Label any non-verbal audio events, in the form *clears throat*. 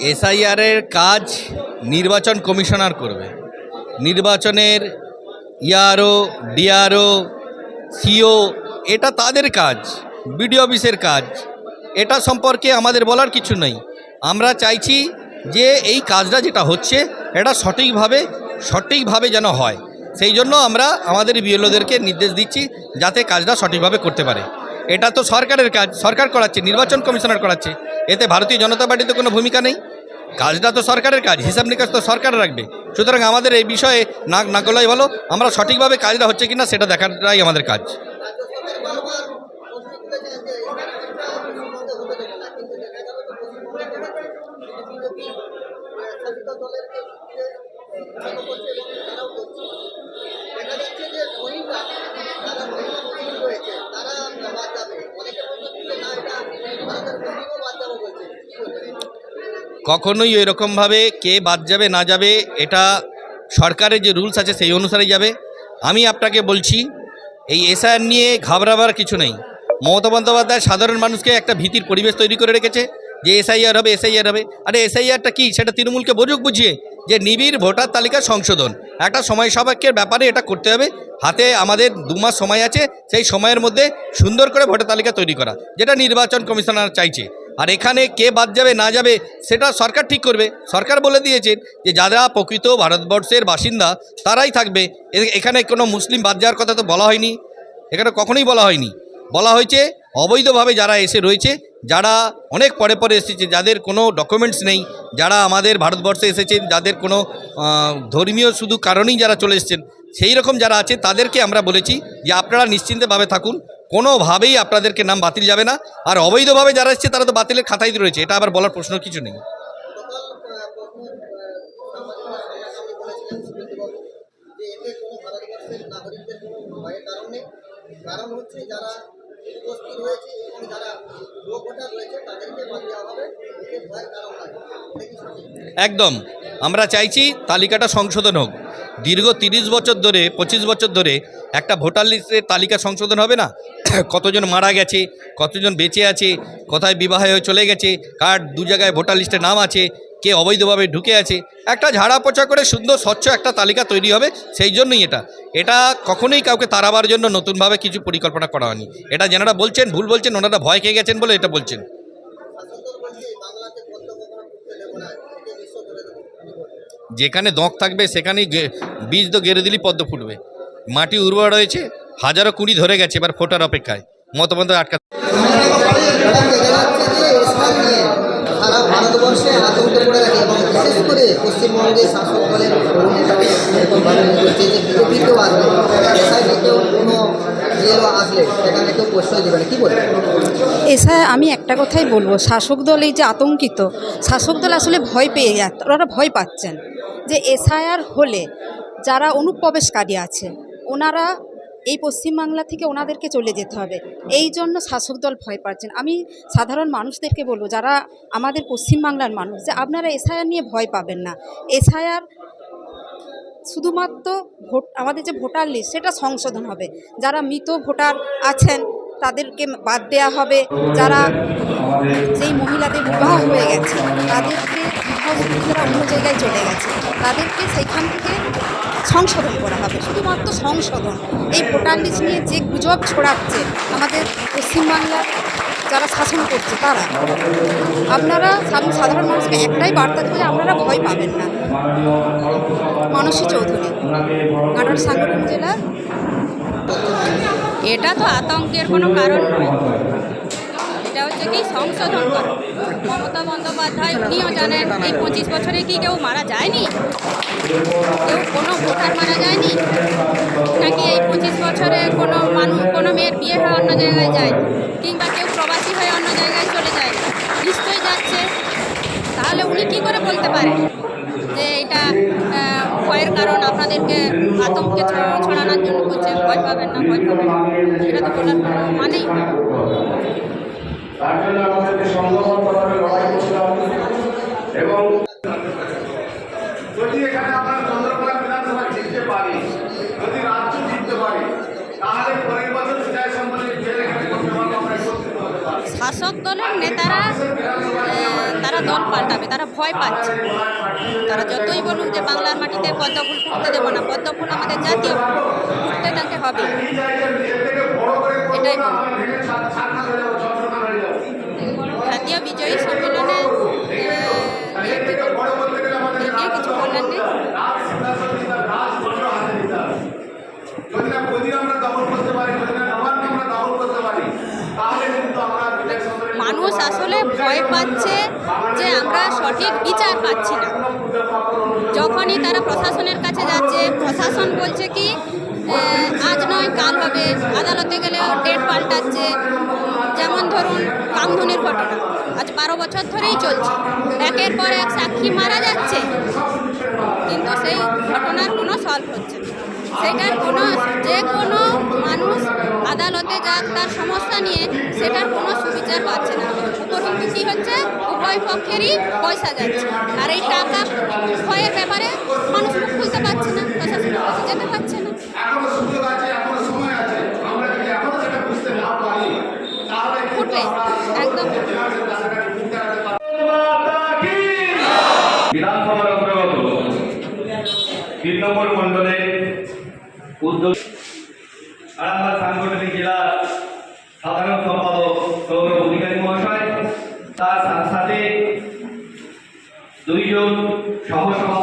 এসআইআরের কাজ নির্বাচন কমিশনার করবে। নির্বাচনের ইয়ারও, ডিআরও, সিও, এটা তাদের কাজ, বিডিও অফিসের কাজ। এটা সম্পর্কে আমাদের বলার কিছু নেই। আমরা চাইছি যে এই কাজটা যেটা হচ্ছে, এটা সঠিকভাবে সঠিকভাবে যেন হয়। সেই জন্য আমরা আমাদের বিএলওদেরকে নির্দেশ দিচ্ছি যাতে কাজটা সঠিকভাবে করতে পারে। এটা তো সরকারের কাজ, সরকার করাচ্ছে, নির্বাচন কমিশনার করাচ্ছে। এতে ভারতীয় জনতা পার্টিতে কোনো ভূমিকা নেই। কাজটা তো সরকারের কাজ, হিসাব নিকাশ তো সরকার রাখবে। সুতরাং আমাদের এই বিষয়ে নাক না গলাই ভালো আমরা সঠিকভাবে কাজটা হচ্ছে কিনা সেটা দেখাটাই আমাদের কাজ। কখনোই এরকমভাবে কে বাদ যাবে, না যাবে, এটা সরকারের যে রুলস আছে সেই অনুসারেই যাবে। আমি আপনাকে বলছি, এই এসআইআর নিয়ে ঘাবড়াবার কিছু নেই। মমতা বন্দ্যোপাধ্যায় সাধারণ মানুষকে একটা ভীতির পরিবেশ তৈরি করে রেখেছে, যে এসআইআর হবে এসআইআর হবে। আরে এসআইআরটা কি? সেটা তৃণমূলকে বোঝুক বুঝিয়ে, যে নিবিড় ভোটার তালিকা সংশোধন। একটা সময় সাপেক্ষের ব্যাপারে এটা করতে হবে। হাতে আমাদের দু মাস সময় আছে, সেই সময়ের মধ্যে সুন্দর করে ভোটার তালিকা তৈরি করা, যেটা নির্বাচন কমিশনার চাইছে। আর এখানে কে বাদ যাবে, না যাবে, সেটা সরকার ঠিক করবে। সরকার বলে দিয়েছেন যে, যারা প্রকৃত ভারতবর্ষের বাসিন্দা, তারাই থাকবে। এখানে কোনো মুসলিম বাদ যাওয়ার কথা তো বলা হয়নি। এখানে কখনোই বলা হয়নি। বলা হয়েছে, অবৈধভাবে যারা এসে রয়েছে, যারা অনেক পরে পরে এসেছে, যাদের কোনো ডকুমেন্টস নেই, যারা আমাদের ভারতবর্ষে এসেছেন, যাদের কোনো ধর্মীয় শুধু কারণেই যারা চলে এসেছেন সেই রকম যারা আছে, তাদেরকে আমরা বলেছি যে আপনারা নিশ্চিন্তভাবে থাকুন। কোনোভাবেই আপনাদেরকে নাম বাতিল যাবে না। আর অবৈধভাবে যারা এসছে, তারা তো বাতিলের খাতায় রয়েছে। এটা আবার বলার প্রশ্ন কিছু নেই। একদম। আমরা চাইছি তালিকাটা সংশোধন হোক। দীর্ঘ তিরিশ বছর ধরে, পঁচিশ বছর ধরে একটা ভোটার লিস্টের তালিকা সংশোধন হবে না? *clears throat* কতজন মারা গেছে, কতজন বেঁচে আছে, কোথায় বিবাহ হয়ে চলে গেছে, কার দু জায়গায় ভোটার লিস্টে নাম আছে, কে অবৈধভাবে ঢুকে আছে? একটা ঝাড়া পোছা করে সুন্দর, স্বচ্ছ একটা তালিকা তৈরি হবে, সেই জন্যই এটা। এটা কখনোই কাউকে তাড়াবার জন্য নতুনভাবে কিছু পরিকল্পনা করা হয়নি। এটা যেনারা বলছেন, ভুল বলছেন, ওনারা ভয় খেয়ে গেছেন বলে এটা বলছেন শাসকদল বলছে বাংলাতে পদ্ম কখনো ফুটতে দেবো না এতে বিশ্ব ধরে দেবো কি বলবেন? যেখানে দঁক থাকবে, সেখানেই বীজ তো গেড়ে দিলেই পদ্ম ফুটবে। মাটি উর্বর রয়েছে, হাজারো কুড়ি ধরে গেছে এবার ফোটার অপেক্ষায়। মতবন্ধ আটকা এসা আমি একটা কথাই বলব, শাসক দল এই যে আতঙ্কিত, শাসক দল আসলে ভয় পেয়ে যাচ্ছে ওনারা ভয় পাচ্ছেন যে এসআইআর হলে যারা অনুপ্রবেশকারী আছে, ওনারা এই পশ্চিমবাংলা থেকে ওনাদেরকে চলে যেতে হবে, এই জন্য শাসক দল ভয় পাচ্ছেন। আমি সাধারণ মানুষদেরকে বলব, যারা আমাদের পশ্চিমবাংলার মানুষ, যে আপনারা এসআইআর নিয়ে ভয় পাবেন না, এসআইআর শুধুমাত্র ভোট, আমাদের যে ভোটার লিস্ট সেটা সংশোধন হবে। যারা মৃত ভোটার আছেন, তাদেরকে বাদ দেওয়া হবে। যারা যেই মহিলাদের বিবাহ হয়ে গেছে, তাদেরকে বিবাহ অন্য জায়গায় চলে গেছে, তাদেরকে সেইখান থেকে সংশোধন করা হবে। শুধুমাত্র সংশোধন। এই ভোটার লিস্ট নিয়ে যে গুজব ছড়াচ্ছে আমাদের পশ্চিমবাংলার যারা শাসন করছে, তারা। আপনারা সাধারণ মানুষকে একটাই বার্তা দেবো আপনারা ভয় পাবেন না। মানসী চৌধুরী। ঘাটাল সাংগঠনিক জেলার এটা তো আতঙ্কের কোনো কারণ নয়। এটা হচ্ছে কি সংশোধন করা। মমতা বন্দ্যোপাধ্যায় উনিও জানেন এই পঁচিশ বছরে কি কেউ মারা যায়নি? কেউ কোনো ভোটার মারা যায়নি? নাকি এই পঁচিশ বছরে কোনো মানুষ কোনো মেয়ের বিয়ে হয়ে অন্য জায়গায় যায়? কিংবা কেউ প্রবাসী হয়ে অন্য জায়গায় চলে যায়? নিশ্চয়ই যাচ্ছে। তাহলে উনি কি করে বলতে পারেন? যে এটা ভয়ের কারণ আপনাদেরকে আতঙ্কে ছড়ানোর জন্য করছে ভয় পাবেন না ভয় পাবেন এটা তো বলার কোনো মানেই এবং যদি এখানে আমরা চন্দ্রকোনা বিধানসভা জিততে পারি যদি রাজ্য জিততে পারি তাহলে পরের বছর সম্পর্কে শাসক দলের নেতারা তারা দল পাল্টাবে, তারা ভয় পাচ্ছে। তারা যতই বলুন যে বাংলার মাটিতে পদ্ম ফুল ফুটতে দেবো না, পদ্ম ফুল আমাদের জাতীয় ফুটতে তাকে হবে। এটাই জাতীয় বিজয়ী সম্মেলনে আহ, নিয়ে কি বলব? এ নিয়ে কিছু বলার নেই যদি না গদি আমরা দখল করতে পারি যদি না নবাবকে আমরা দখল করতে পারি তাহলে কিন্তু আমরা ইলেকশন মানুষ আসলে ভয় পাচ্ছে যে আমরা সঠিক বিচার পাচ্ছি না। যখনই তারা প্রশাসনের কাছে যাচ্ছে, প্রশাসন বলছে কি আজ নয়, কাল হবে। আদালতে গেলে ডেট পাল্টাচ্ছে। যেমন ধরুন, কামধুনির ঘটনা। আজ বারো বছর ধরেই চলছে। একের পর এক সাক্ষী মারা যাচ্ছে। কিন্তু সেই ঘটনার কোনো সলভ হচ্ছে না। সেটার কোনো, যে কোনো মানুষ আদালতে যাক তার সমস্যা নিয়ে সেটার কোনো সুবিচার পাচ্ছে না। উপরন্তু কী হচ্ছে উভয় পক্ষেরই পয়সা যাচ্ছে। আর এই টাকা ভয়ের ব্যাপারে মানুষ মুখ খুলতে পারছে না প্রশাসনের কাছে যেতে পারছে না। ফুটবে একদম বিধানসভার অন্তর্গত তিন নম্বর মণ্ডলে উদ্যোগ আরামবাগ সাংগঠনিক জেলার সাধারণ সম্পাদক সৌরভ অধিকারী মহাশয় তার সাথে দুইজন সহসভাপতি